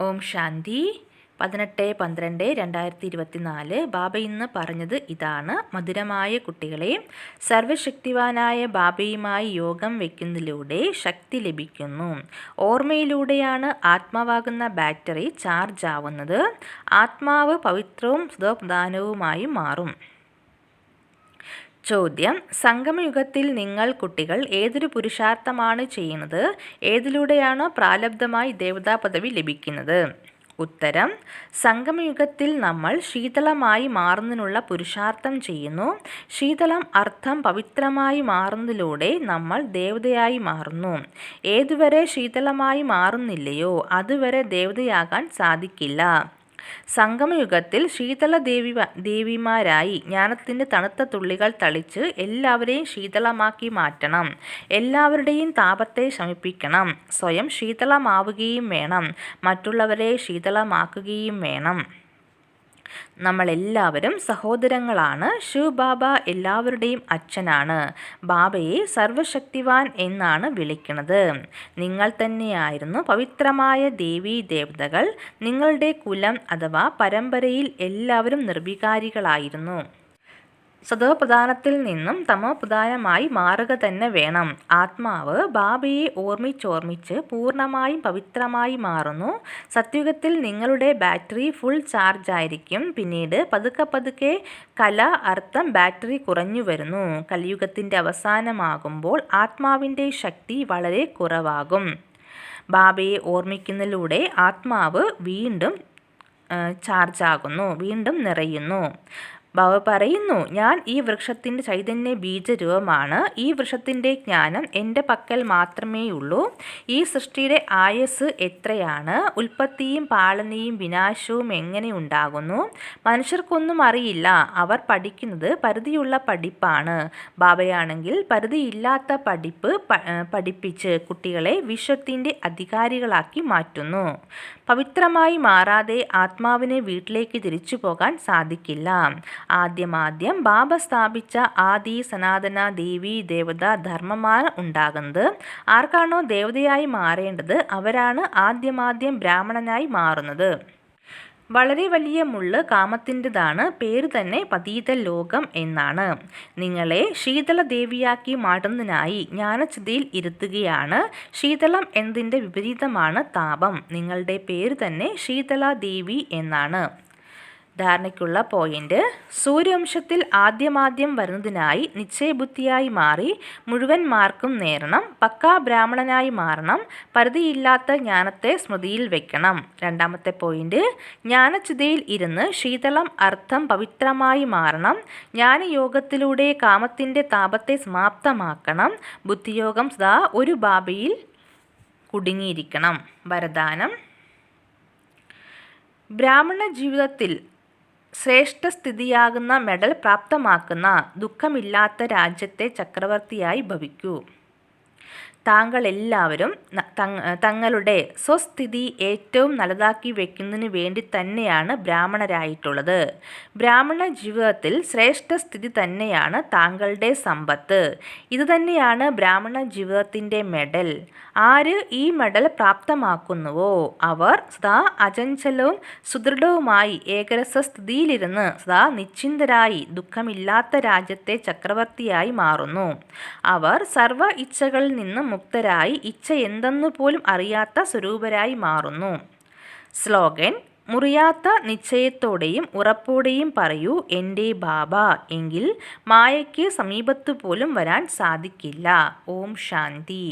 ഓം ശാന്തി. പതിനെട്ട് പന്ത്രണ്ട് രണ്ടായിരത്തി ഇരുപത്തിനാല് ബാബ ഇന്ന് പറഞ്ഞത് ഇതാണ്. മധുരമായ കുട്ടികളെ സർവശക്തിവാനായ ബാബയുമായി യോഗം വയ്ക്കുന്നതിലൂടെ ശക്തി ലഭിക്കുന്നു. ഓർമ്മയിലൂടെയാണ് ആത്മാവാകുന്ന ബാറ്ററി ചാർജ് ആവുന്നത്. ആത്മാവ് പവിത്രവും സുഖപ്രധാനവുമായി മാറും. ചോദ്യം. സംഗമയുഗത്തിൽ നിങ്ങൾ കുട്ടികൾ ഏതൊരു പുരുഷാർത്ഥമാണ് ചെയ്യുന്നത്? ഏതിലൂടെയാണോ പ്രാലബ്ധമായി ദേവതാ പദവി ലഭിക്കുന്നത്? ഉത്തരം. സംഗമയുഗത്തിൽ നമ്മൾ ശീതളമായി മാറുന്നതിനുള്ള പുരുഷാർത്ഥം ചെയ്യുന്നു. ശീതളം അർത്ഥം പവിത്രമായി മാറുന്നതിലൂടെ നമ്മൾ ദേവതയായി മാറുന്നു. ഏതുവരെ ശീതളമായി മാറുന്നില്ലയോ അതുവരെ ദേവതയാകാൻ സാധിക്കില്ല. സംഗമയുഗത്തിൽ ശീതള ദേവി ദേവിമാരായി ജ്ഞാനത്തിന്റെ തണുത്ത തുള്ളികൾ തളിച്ച് എല്ലാവരെയും ശീതളമാക്കി മാറ്റണം. എല്ലാവരുടെയും താപത്തെ ശമിപ്പിക്കണം. സ്വയം ശീതളമാവുകയും വേണം. മറ്റുള്ളവരെ ശീതളമാക്കുകയും വേണം. നമ്മളെല്ലാവരും സഹോദരങ്ങളാണ്. ശിവ് ബാബ എല്ലാവരുടെയും അച്ഛനാണ്. ബാബയെ സർവശക്തിവാൻ എന്നാണ് വിളിക്കുന്നത്. നിങ്ങൾ തന്നെയായിരുന്നു പവിത്രമായ ദേവീ ദേവതകൾ. നിങ്ങളുടെ കുലം അഥവാ പരമ്പരയിൽ എല്ലാവരും നിർവികാരികളായിരുന്നു. സതോപ്രധാനത്തിൽ നിന്നും തമോപ്രധാനമായി മാറുക തന്നെ വേണം. ആത്മാവ് ബാബയെ ഓർമ്മിച്ചോർമ്മിച്ച് പൂർണമായും പവിത്രമായി മാറുന്നു. സത്യുഗത്തിൽ നിങ്ങളുടെ ബാറ്ററി ഫുൾ ചാർജ് ആയിരിക്കും പിന്നീട് പതുക്കെ പതുക്കെ കല അർത്ഥം ബാറ്ററി കുറഞ്ഞു വരുന്നു. കലിയുഗത്തിന്റെ അവസാനമാകുമ്പോൾ ആത്മാവിന്റെ ശക്തി വളരെ കുറവാകും. ബാബയെ ഓർമ്മിക്കുന്നതിലൂടെ ആത്മാവ് വീണ്ടും ചാർജ് ആകുന്നു വീണ്ടും നിറയുന്നു. ബാബ പറയുന്നു ഞാൻ ഈ വൃക്ഷത്തിന്റെ ചൈതന്യ ബീജരൂപമാണ്. ഈ വൃക്ഷത്തിന്റെ ജ്ഞാനം എന്റെ പക്കൽ മാത്രമേയുള്ളൂ. ഈ സൃഷ്ടിയുടെ ആയസ് എത്രയാണ്? ഉൽപ്പത്തിയും പാളനിയും വിനാശവും എങ്ങനെ ഉണ്ടാകുന്നു? മനുഷ്യർക്കൊന്നും അറിയില്ല. അവർ പഠിക്കുന്നത് പരിധിയുള്ള പഠിപ്പാണ്. ബാബയാണെങ്കിൽ പരിധിയില്ലാത്ത പഠിപ്പ് പഠിപ്പിച്ച് കുട്ടികളെ വിശ്വത്തിന്റെ അധികാരികളാക്കി മാറ്റുന്നു. പവിത്രമായി മാറാതെ ആത്മാവിനെ വീട്ടിലേക്ക് തിരിച്ചു പോകാൻ സാധിക്കില്ല. ആദ്യമാദ്യം ബാബ സ്ഥാപിച്ച ആദി സനാതന ദേവി ദേവത ധർമ്മമാണ് ഉണ്ടാകുന്നത്. ആർക്കാണോ ദേവതയായി മാറേണ്ടത് അവരാണ് ആദ്യമാദ്യം ബ്രാഹ്മണനായി മാറുന്നത്. വളരെ വലിയ മുള്ള് കാമത്തിന്റെതാണ് പേര് തന്നെ പതീത ലോകം എന്നാണ്. നിങ്ങളെ ശീതള ദേവിയാക്കി മാറ്റുന്നതിനായി ജ്ഞാനചിതയിൽ ഇരുത്തുകയാണ്. ശീതളം എന്നതിന്റെ വിപരീതമാണ് താപം. നിങ്ങളുടെ പേര് തന്നെ ശീതള ദേവി എന്നാണ്. ധാരണയ്ക്കുള്ള പോയിന്റ് സൂര്യവംശത്തിൽ ആദ്യമാദ്യം വരുന്നതിനായി നിശ്ചയബുദ്ധിയായി മാറി മുഴുവൻ മാർക്കും നേരണം പക്കാ ബ്രാഹ്മണനായി മാറണം പരിധിയില്ലാത്ത ജ്ഞാനത്തെ സ്മൃതിയിൽ വെക്കണം. രണ്ടാമത്തെ പോയിന്റ് ജ്ഞാനചിതയിൽ ഇരുന്ന് ശീതളം അർത്ഥം പവിത്രമായി മാറണം. ജ്ഞാനയോഗത്തിലൂടെ കാമത്തിന്റെ താപത്തെ സമാപ്തമാക്കണം. ബുദ്ധിയോഗം സദാ ഒരു ബാബയിൽ കുടുങ്ങിയിരിക്കണം. വരദാനം. ബ്രാഹ്മണ ജീവിതത്തിൽ ശ്രേഷ്ഠസ്ഥിതിയാകുന്ന മെഡൽ പ്രാപ്തമാക്കുന്ന ദുഃഖമില്ലാത്ത രാജ്യത്തെ ചക്രവർത്തിയായി ഭവിക്കൂ. താങ്കളെല്ലാവരും തങ്ങളുടെ സ്വസ്ഥിതി ഏറ്റവും നല്ലതാക്കി വെക്കുന്നതിന് വേണ്ടി തന്നെയാണ് ബ്രാഹ്മണരായിട്ടുള്ളത്. ബ്രാഹ്മണ ജീവിതത്തിൽ ശ്രേഷ്ഠ സ്ഥിതി തന്നെയാണ് താങ്കളുടെ സമ്പത്ത്. ഇതുതന്നെയാണ് ബ്രാഹ്മണ ജീവിതത്തിന്റെ മെഡൽ. ആര് ഈ മെഡൽ പ്രാപ്തമാക്കുന്നുവോ? അവർ സദാ അചഞ്ചലവും സുദൃഢവുമായി ഏകരസ സ്ഥിതിയിലിരുന്ന് സദാ നിശ്ചിന്തരായി ദുഃഖമില്ലാത്ത രാജ്യത്തെ ചക്രവർത്തിയായി മാറുന്നു. അവർ സർവ ഇച്ഛകളിൽ നിന്നും മുക്തരായി ഇച്ഛ എന്തെന്നു പോലും അറിയാത്ത സ്വരൂപരായി മാറുന്നു. സ്ലോഗൻ മുറിയാത്ത നിശ്ചയത്തോടെയും ഉറപ്പോടെയും പറയൂ എന്റെ ബാബ എങ്കിൽ മായയ്ക്ക് സമീപത്തു പോലും വരാൻ സാധിക്കില്ല. ഓം ശാന്തി.